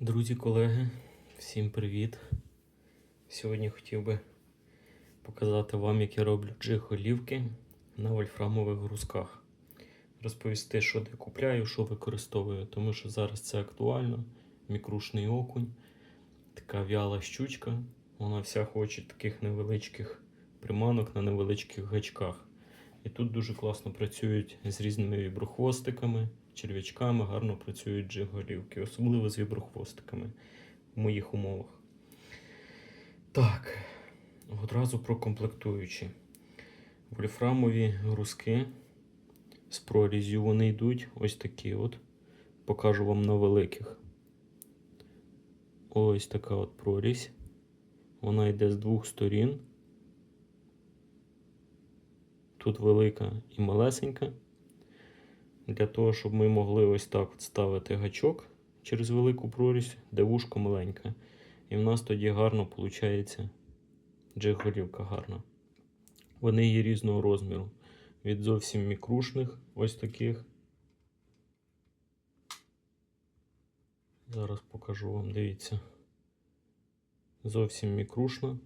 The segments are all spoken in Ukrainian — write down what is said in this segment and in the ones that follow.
Друзі, колеги, всім привіт! Сьогодні хотів би показати вам, як я роблю джиг голівки на вольфрамових грузках. Розповісти, що де купляю, що використовую, тому що зараз це актуально. Мікрушний окунь, така в'яла щучка. Вона вся хоче таких невеличких приманок на невеличких гачках. І тут дуже класно працюють з різними віброхвостиками, черв'ячками, гарно працюють джиг-голівки, особливо з віброхвостиками в моїх умовах. Так, одразу про комплектуючі. Вольфрамові грузки з прорізю вони йдуть ось такі от. Покажу вам на великих. Ось така от прорізь. Вона йде з двох сторін. Тут велика і малесенька. Для того, щоб ми могли ось так ставити гачок через велику прорізь, де вушко маленьке. І в нас тоді гарно виходить джиг-голівка гарна. Вони є різного розміру. Від зовсім мікрушних, ось таких. Зараз покажу вам, дивіться. Зовсім мікрушна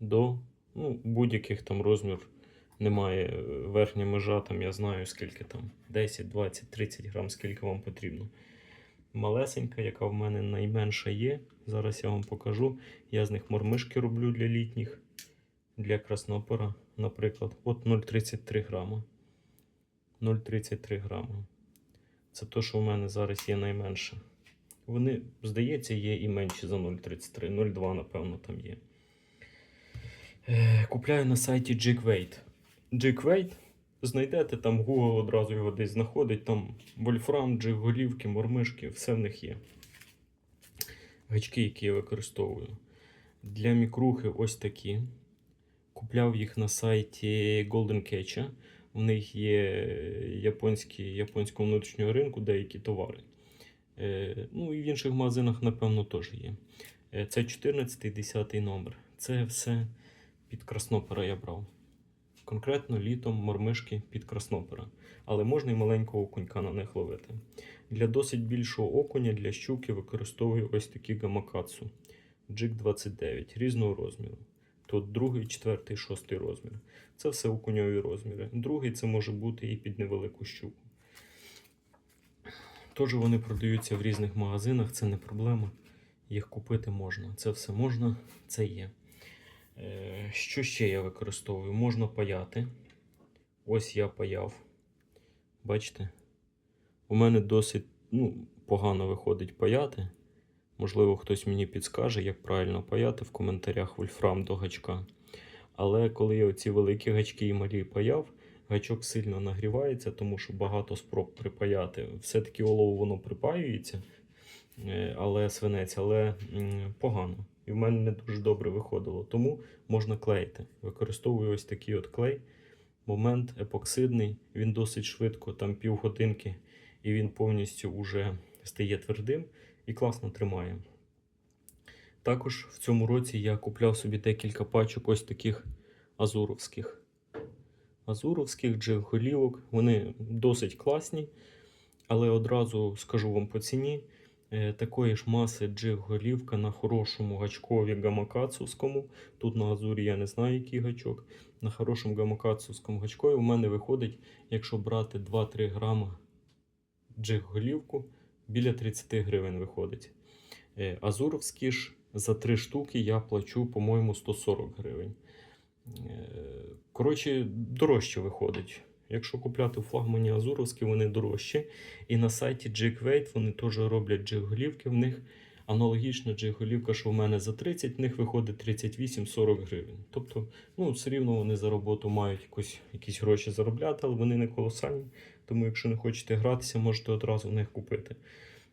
до ну, будь-яких там розмір немає верхня межа, там я знаю скільки там 10, 20, 30 грам, скільки вам потрібно. Малесенька, яка в мене найменша є. Зараз я вам покажу. Я з них мормишки роблю для літніх, для краснопора, наприклад. От 0,33 грама. 0,33 грама. Це то, що в мене зараз є найменше. Вони, здається, є і менші за 0,33, 0,2, напевно, там є. Е, Купляю на сайті Jigweight. Jigweight, знайдете там Google одразу його десь знаходить. Там вольфрам, джиг, голівки, мормишки, все в них є. Гачки, які я використовую. Для мікрухи ось такі. Купляв їх на сайті Golden Catch. У них є японські, японського внутрішнього ринку деякі товари. Е, ну і в інших магазинах, напевно, теж є. Е, Це 14 10 номер. Це все під Краснопера я брав. Конкретно літом мормишки під Краснопера. Але можна і маленького окунька на них ловити. Для досить більшого окуня для щуки використовую ось такі гамакацу. Джик 29 різного розміру. Тут другий, четвертий, шостий розмір. Це все окуньові розміри. Другий це може бути і під невелику щуку. Тож вони продаються в різних магазинах, це не проблема. Їх купити можна. Це все можна, це є. Е, Що ще я використовую? Можна паяти. Ось я паяв. Бачите? У мене досить ну, погано виходить паяти. Можливо, хтось мені підскаже, як правильно паяти в коментарях вольфрам до гачка. Але коли я оці великі гачки і малі паяв, гачок сильно нагрівається, тому що багато спроб припаяти. Все-таки олово воно припаюється, е, але свинець, але погано. І в мене не дуже добре виходило. Тому можна клеїти. Використовую ось такий от клей. Момент епоксидний, він досить швидко, там півгодинки, і він повністю вже стає твердим і класно тримає. Також в цьому році я купляв собі декілька пачок ось таких азуровських. Азуровських джиг-голівок. Вони досить класні, але одразу скажу вам по ціні. Е, Такої ж маси джиг-голівка на хорошому гачкові гамакацовському. Тут на азурі я не знаю, який гачок. На хорошому гамакацовському гачкові у мене виходить, якщо брати 2-3 грама джиг-голівку, біля 30 гривень виходить. Е, Азуровські ж за 3 штуки я плачу, по-моєму, 140 гривень. Е, Коротше, дорожче виходить. Якщо купляти у флагмані Азуровські, вони дорожчі. І на сайті Jigweight вони теж роблять джиг-голівки. В них аналогічна джиг-голівка, що в мене за 30, в них виходить 38-40 гривень. Тобто, ну, все рівно вони за роботу мають якось, якісь гроші заробляти, але вони не колосальні. Тому, якщо не хочете гратися, можете одразу в них купити.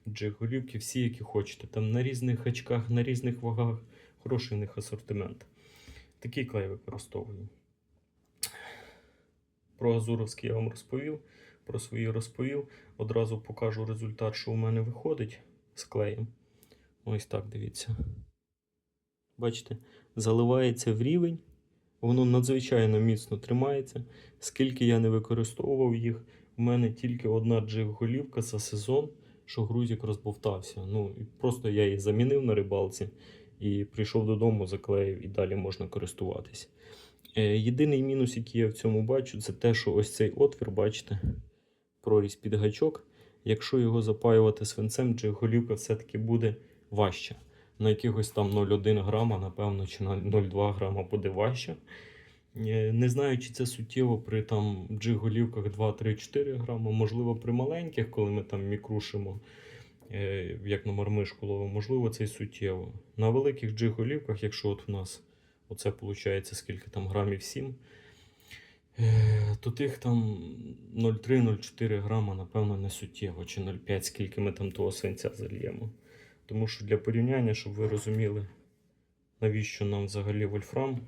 Джиг-голівки, всі, які хочете. Там на різних гачках, на різних вагах. Хороший в них асортимент. Такий клей використовую. Про Азуровський я вам розповів, про свої розповів. Одразу покажу результат, що у мене виходить з клеєм. Ось так дивіться. Бачите, заливається в рівень, воно надзвичайно міцно тримається. Скільки я не використовував їх, у мене тільки одна джиг-голівка за сезон що грузик розбовтався. Ну, просто я її замінив на рибалці і прийшов додому, заклеїв і далі можна користуватись. Е, єдиний мінус, який я в цьому бачу, це те, що ось цей отвір, бачите, прорізь під гачок. Якщо його запаювати свинцем, голівка все-таки буде важча. На якихось там 0,1 грама, напевно, чи на 0,2 грама буде важче. Е, Не знаю, чи це суттєво при там джиг-голівках 2-3-4 грама, можливо, при маленьких, коли ми там мікрушимо, е, як на мармишку ловимо, можливо, це і суттєво. На великих джиг-голівках, якщо от у нас оце виходить, скільки там грамів 7, е, то тих там 0,3-0,4 грама, напевно, не суттєво, чи 0,5, скільки ми там того свинця зальємо. Тому що для порівняння, щоб ви розуміли, навіщо нам взагалі вольфрам,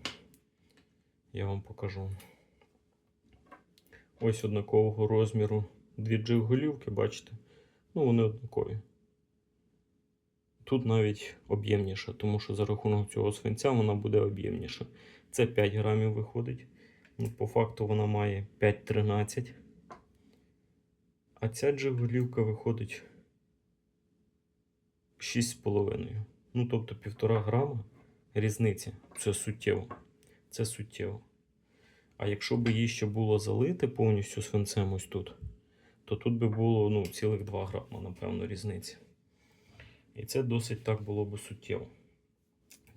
я вам покажу. Ось однакового розміру дві джиг-голівки, бачите? Ну, вони однакові. Тут навіть об'ємніша, тому що за рахунок цього свинця вона буде об'ємніша. Це 5 грамів виходить. Ну, по факту вона має 5,13. А ця джиг-голівка виходить 6,5. Ну, тобто 1,5 грама різниця. Це суттєво. Це суттєво. А якщо б її ще було залити повністю свинцем ось тут, то тут би було ну, цілих 2 грама, напевно, різниці. І це досить так було б суттєво.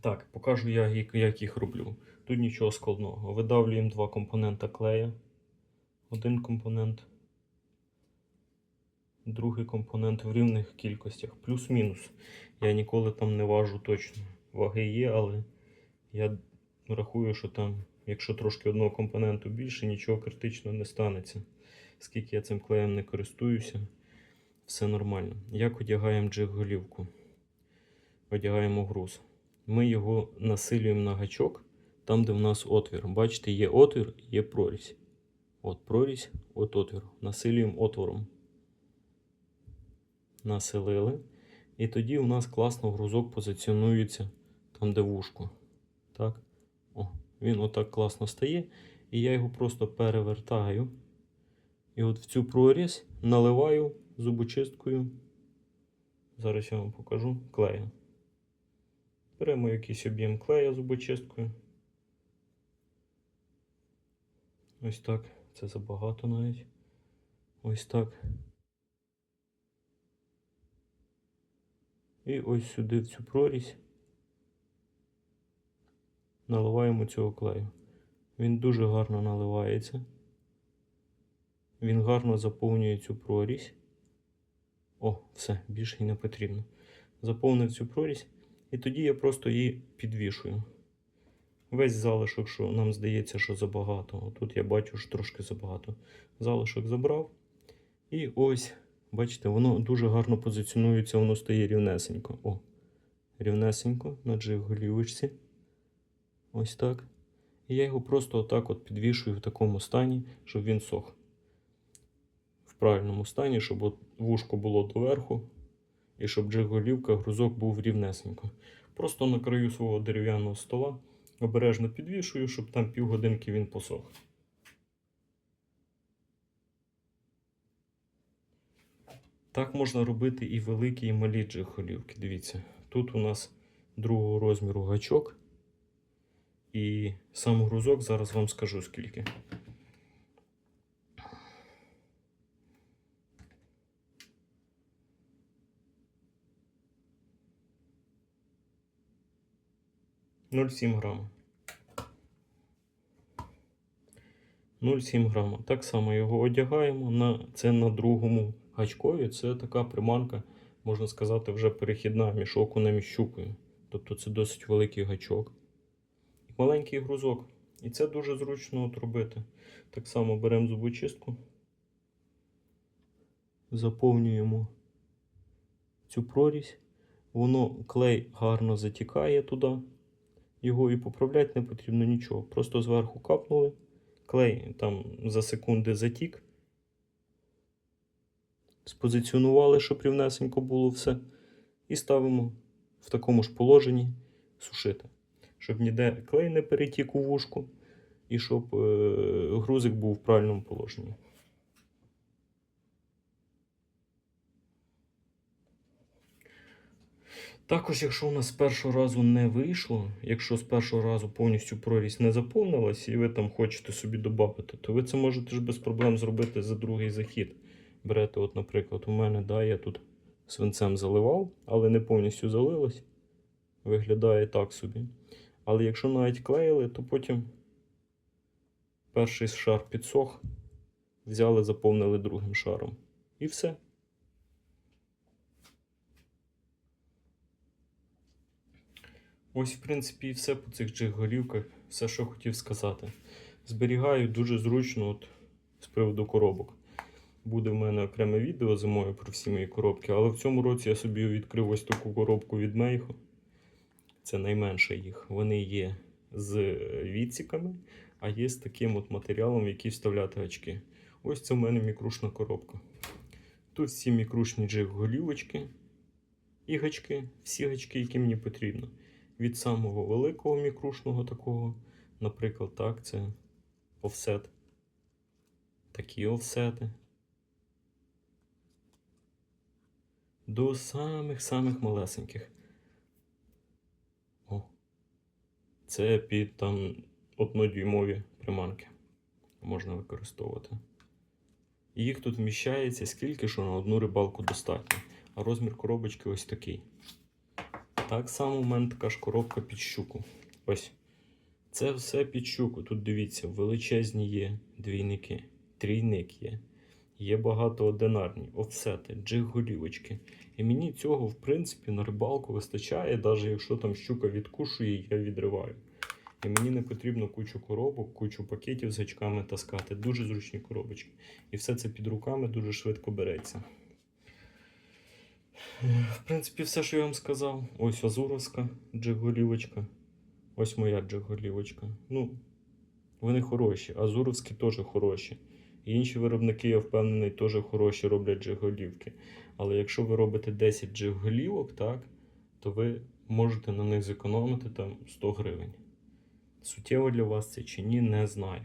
Так, покажу я, як- як їх роблю. Тут нічого складного. Видавлюємо два компонента клея. Один компонент. Другий компонент в рівних кількостях. Плюс-мінус. Я ніколи там не важу точно. Ваги є, але я рахую, що там, якщо трошки одного компоненту більше, нічого критичного не станеться. Скільки я цим клеєм не користуюся, все нормально. Як одягаємо джиг-голівку? Одягаємо груз. Ми його насилюємо на гачок, там, де в нас отвір. Бачите, є отвір, є прорізь. От прорізь, от отвір. Насилюємо отвором. Населили. І тоді у нас класно грузок позиціонується там, де вушко. Так? О, він отак класно стає. І я його просто перевертаю. І от в цю прорізь наливаю зубочисткою. Зараз я вам покажу клею. Беремо якийсь об'єм клея зубочисткою. Ось так. Це забагато навіть. Ось так. І ось сюди в цю прорізь наливаємо цього клею. Він дуже гарно наливається. Він гарно заповнює цю прорізь. О, все, більше й не потрібно. Заповнив цю прорізь, і тоді я просто її підвішую. Весь залишок, що нам здається, що забагато. Тут я бачу, що трошки забагато. Залишок забрав. І ось, бачите, воно дуже гарно позиціонується, воно стає рівнесенько. О, рівнесенько на джиг-голівочці. Ось так. І я його просто отак от підвішую в такому стані, щоб він сох. Правильному стані, щоб вушко було доверху, і щоб джиг-голівка, грузок був рівнесенько. Просто на краю свого дерев'яного стола обережно підвішую, щоб там півгодинки він посох. Так можна робити і великі, і малі джиг-голівки. Дивіться, тут у нас другого розміру гачок. І сам грузок зараз вам скажу скільки. Нуль сім грама. 0,7 грама. Так само його одягаємо. На, це на другому гачкові. Це така приманка, можна сказати, вже перехідна між окунем і щукою. Тобто це досить великий гачок. Маленький грузок. І це дуже зручно от робити. Так само беремо зубочистку, заповнюємо цю прорізь. Воно клей гарно затікає туди. Його і поправляти не потрібно нічого. Просто зверху капнули. Клей там за секунди затік. Спозиціонували, щоб рівнесенько було все. І ставимо в такому ж положенні сушити. Щоб ніде клей не перетік у вушку, і щоб е, грузик був в правильному положенні. Також, якщо у нас з першого разу не вийшло, якщо з першого разу повністю прорізь не заповнилась, і ви там хочете собі додати, то ви це можете ж без проблем зробити за другий захід. Берете, от, наприклад, у мене, да, я тут свинцем заливав, але не повністю залилось. Виглядає так собі. Але якщо навіть клеїли, то потім перший шар підсох, взяли, заповнили другим шаром. І все. Ось, в принципі, і все по цих джиг-голівках, все, що хотів сказати. Зберігаю дуже зручно от, з приводу коробок. Буде в мене окреме відео зимою про всі мої коробки, але в цьому році я собі відкрив ось таку коробку від Мейхо. Це найменше їх. Вони є з відсіками, а є з таким от матеріалом, в який вставляти очки. Ось це в мене мікрушна коробка. Тут всі мікрушні джиг-голівочки і гачки, всі гачки, які мені потрібно. Від самого великого мікрушного такого, наприклад, так, це офсет. Такі офсети. До самих-самих малесеньких. О. Це під там однодюймові приманки можна використовувати. Їх тут вміщається скільки, що на одну рибалку достатньо. А розмір коробочки ось такий. Так само в мене така ж коробка під щуку. Ось. Це все під щуку. Тут дивіться, величезні є двійники, трійник є. Є багатоодинарні, офсети, джиг-голівочки. І мені цього, в принципі, на рибалку вистачає, навіть якщо там щука відкушує, я відриваю. І мені не потрібно кучу коробок, кучу пакетів з гачками таскати. Дуже зручні коробочки. І все це під руками дуже швидко береться. В принципі, все, що я вам сказав. Ось Азуровська джиг-голівочка. Ось моя джиг-голівочка. Ну, вони хороші. Азуровські теж хороші. І інші виробники, я впевнений, теж хороші роблять джиг-голівки. Але якщо ви робите 10 джиг-голівок, так, то ви можете на них зекономити там 100 гривень. Суттєво для вас це чи ні, не знаю.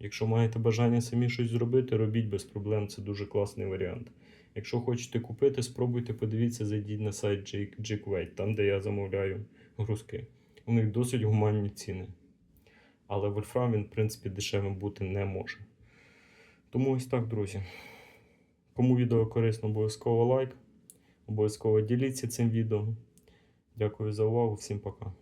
Якщо маєте бажання самі щось зробити, робіть без проблем, це дуже класний варіант. Якщо хочете купити, спробуйте, подивіться, зайдіть на сайт Jig- там де я замовляю грузки. У них досить гуманні ціни. Але вольфрам він, в принципі, дешевим бути не може. Тому ось так, друзі. Кому відео корисно, обов'язково лайк. Обов'язково діліться цим відео. Дякую за увагу, всім пока.